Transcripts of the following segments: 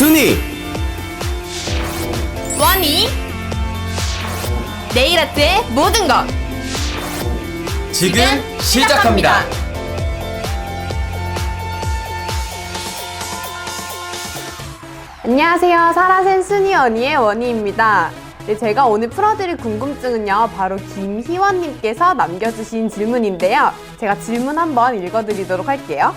순이 원이 네일 아트의 모든 것 지금 시작합니다. 안녕하세요. 사라센 순이 언니의 원희입니다. 네, 제가 오늘 풀어드릴 궁금증은요, 바로 김희원님께서 남겨주신 질문인데요. 제가 질문 한번 읽어드리도록 할게요.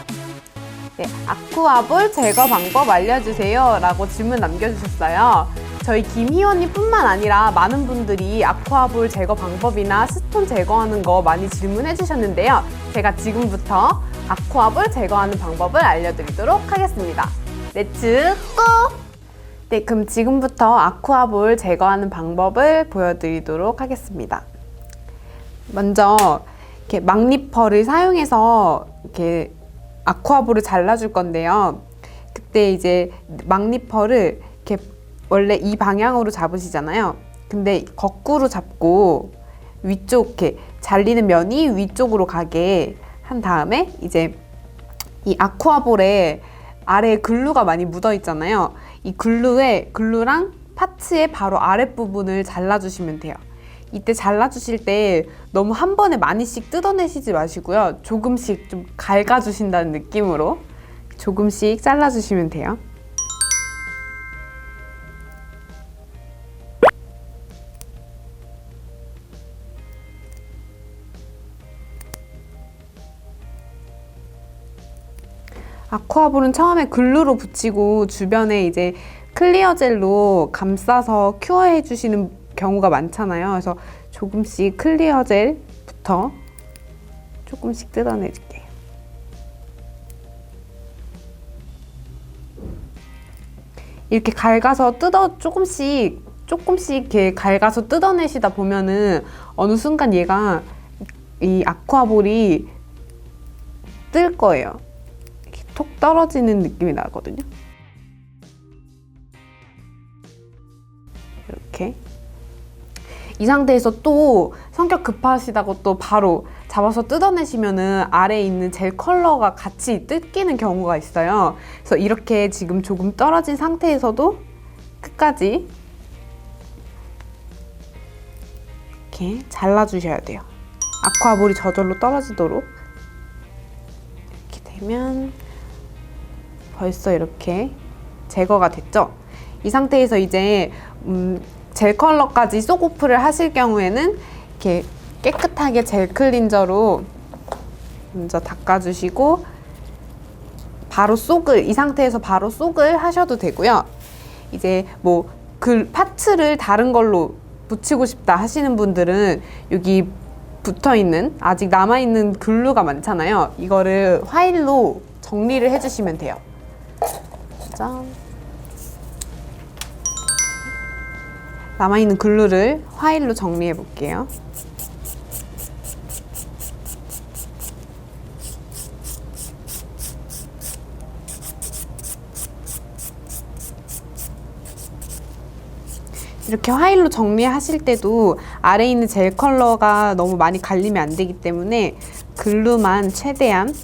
네, 아쿠아볼 제거 방법 알려주세요. 라고 질문 남겨주셨어요. 저희 김희원님 뿐만 아니라 많은 분들이 아쿠아볼 제거 방법이나 스톤 제거하는 거 많이 질문해 주셨는데요. 제가 지금부터 아쿠아볼 제거하는 방법을 알려드리도록 하겠습니다. 렛츠 고! 네, 그럼 지금부터 아쿠아볼 제거하는 방법을 보여드리도록 하겠습니다. 먼저 이렇게 막니퍼를 사용해서 이렇게 아쿠아볼을 잘라줄 건데요. 그때 이제 막니퍼를 이렇게 원래 이 방향으로 잡으시잖아요. 근데 거꾸로 잡고 위쪽 이렇게 잘리는 면이 위쪽으로 가게 한 다음에 이제 이 아쿠아볼에 아래에 글루가 많이 묻어 있잖아요. 이 글루에 글루랑 파츠의 바로 아랫부분을 잘라주시면 돼요. 이때 잘라주실 때 너무 한 번에 많이씩 뜯어내시지 마시고요. 조금씩 좀 갈가주신다는 느낌으로 조금씩 잘라주시면 돼요. 아쿠아볼은 처음에 글루로 붙이고 주변에 이제 클리어 젤로 감싸서 큐어해 주시는 경우가 많잖아요. 그래서 조금씩 클리어 젤부터 조금씩 뜯어내 줄게요. 이렇게 갈가서 뜯어 조금씩 조금씩 이렇게 갈가서 뜯어내시다 보면은 어느 순간 얘가 이 아쿠아볼이 뜰 거예요. 톡 떨어지는 느낌이 나거든요. 이렇게 이 상태에서 또 성격 급하시다고 또 바로 잡아서 뜯어내시면은 아래에 있는 젤 컬러가 같이 뜯기는 경우가 있어요. 그래서 이렇게 지금 조금 떨어진 상태에서도 끝까지 이렇게 잘라주셔야 돼요. 아쿠아볼이 저절로 떨어지도록 이렇게 되면 벌써 이렇게 제거가 됐죠. 이 상태에서 이제 음, 젤 컬러까지 쏘고프를 하실 경우에는 이렇게 깨끗하게 젤 클린저로 먼저 닦아주시고 바로 쏙을 이 상태에서 바로 쏙을 하셔도 되고요. 이제 뭐 그 파츠를 다른 걸로 붙이고 싶다 하시는 분들은 여기 붙어 있는 아직 남아 있는 글루가 많잖아요. 이거를 화일로 정리를 해주시면 돼요. 짠. 남아 있는 글루를 화일로 정리해 볼게요. 이렇게 화일로 정리하실 때도 아래에 있는 젤 컬러가 너무 많이 갈리면 안 되기 때문에 글루만 최대한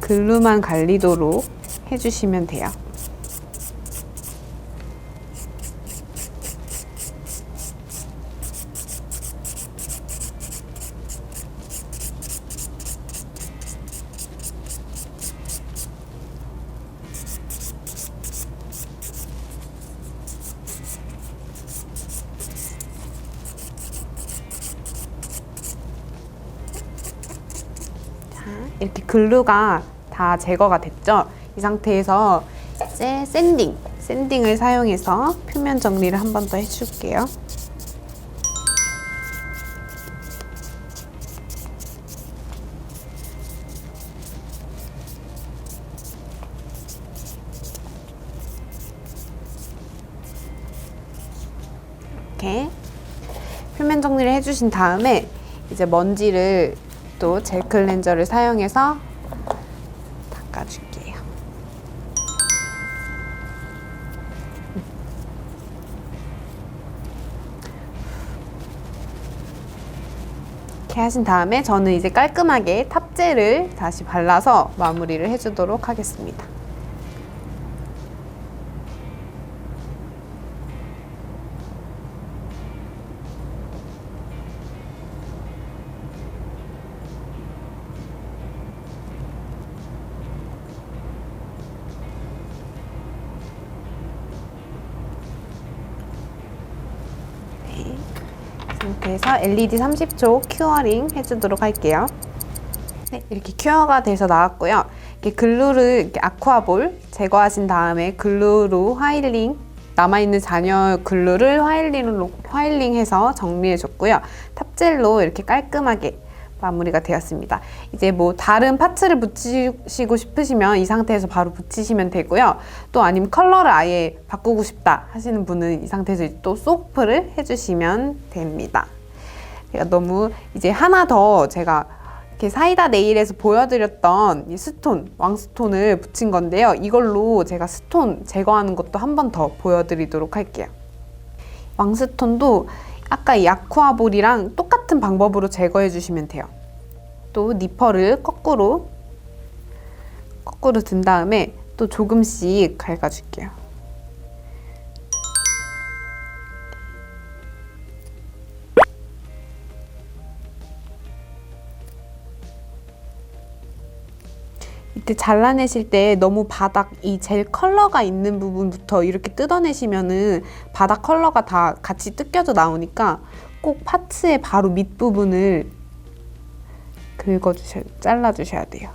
글루만 갈리도록 해주시면 돼요. 이렇게 글루가 다 제거가 됐죠? 이 상태에서 이제 샌딩, 샌딩을 사용해서 표면 정리를 한 번 더 해줄게요. 이렇게 표면 정리를 해주신 다음에 이제 먼지를 또 젤 클렌저를 사용해서 닦아줄게요. 이렇게 하신 다음에 저는 이제 깔끔하게 탑젤을 다시 발라서 마무리를 해주도록 하겠습니다. 이렇게 해서 LED 30초 큐어링 해주도록 할게요. 네, 이렇게 큐어가 돼서 나왔고요. 이렇게 글루를 이렇게 아쿠아볼 제거하신 다음에 글루로 화일링 남아있는 잔여 글루를 화일링으로 화일링해서 정리해줬고요. 탑젤로 이렇게 깔끔하게 마무리가 되었습니다. 이제 뭐 다른 파츠를 붙이시고 싶으시면 이 상태에서 바로 붙이시면 되고요. 또 아니면 컬러를 아예 바꾸고 싶다 하시는 분은 이 상태에서 또 소프를 해주시면 됩니다. 제가 너무 이제 하나 더 제가 이렇게 사이다 네일에서 보여드렸던 이 스톤, 왕스톤을 붙인 건데요. 이걸로 제가 스톤 제거하는 것도 한 번 더 보여드리도록 할게요. 왕스톤도 아까 이 아쿠아볼이랑 똑같은 방법으로 제거해 주시면 돼요. 또 니퍼를 거꾸로 거꾸로 든 다음에 또 조금씩 갉아줄게요. 이때 잘라내실 때 너무 바닥 이 젤 컬러가 있는 부분부터 이렇게 뜯어내시면은 바닥 컬러가 다 같이 뜯겨져 나오니까 꼭 파츠의 바로 밑부분을 긁어주셔, 잘라주셔야 돼요.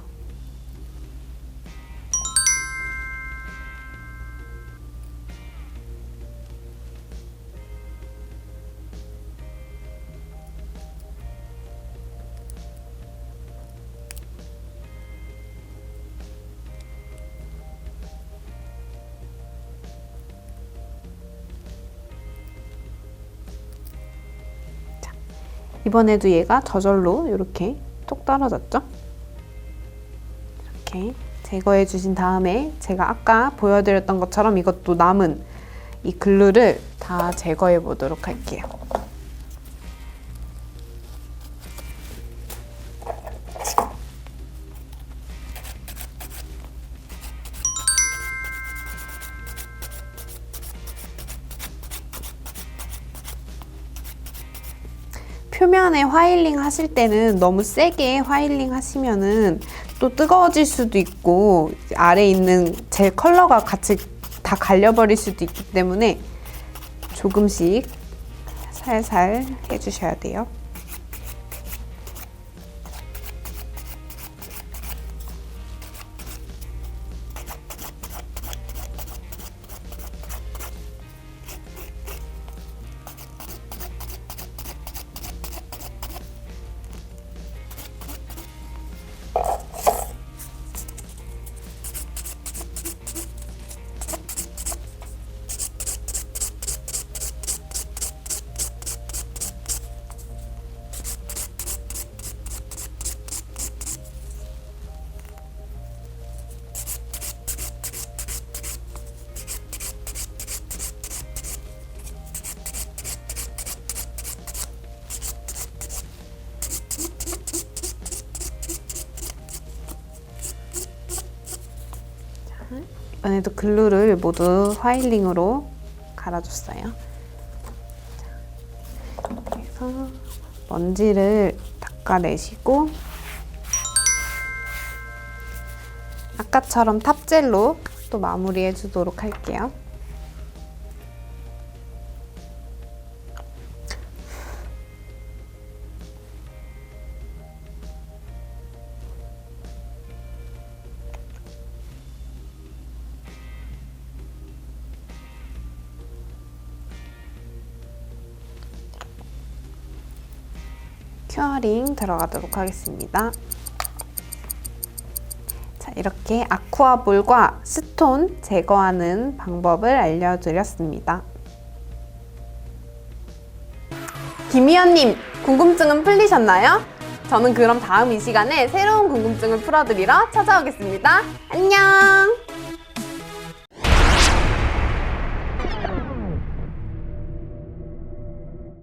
이번에도 얘가 저절로 이렇게 톡 떨어졌죠? 이렇게 제거해 주신 다음에 제가 아까 보여드렸던 것처럼 이것도 남은 이 글루를 다 제거해 보도록 할게요. 표면에 화일링 하실 때는 너무 세게 화일링 하시면은 또 뜨거워질 수도 있고 아래 있는 젤 컬러가 같이 다 갈려버릴 수도 있기 때문에 조금씩 살살 해주셔야 돼요. 이번에도 글루를 모두 화일링으로 갈아줬어요. 자, 그래서 먼지를 닦아내시고 아까처럼 탑젤로 또 마무리해 주도록 할게요. 큐어링 들어가도록 하겠습니다. 자, 이렇게 아쿠아 볼과 스톤 제거하는 방법을 알려드렸습니다. 김희연님, 궁금증은 풀리셨나요? 저는 그럼 다음 이 시간에 새로운 궁금증을 풀어드리러 찾아오겠습니다. 안녕!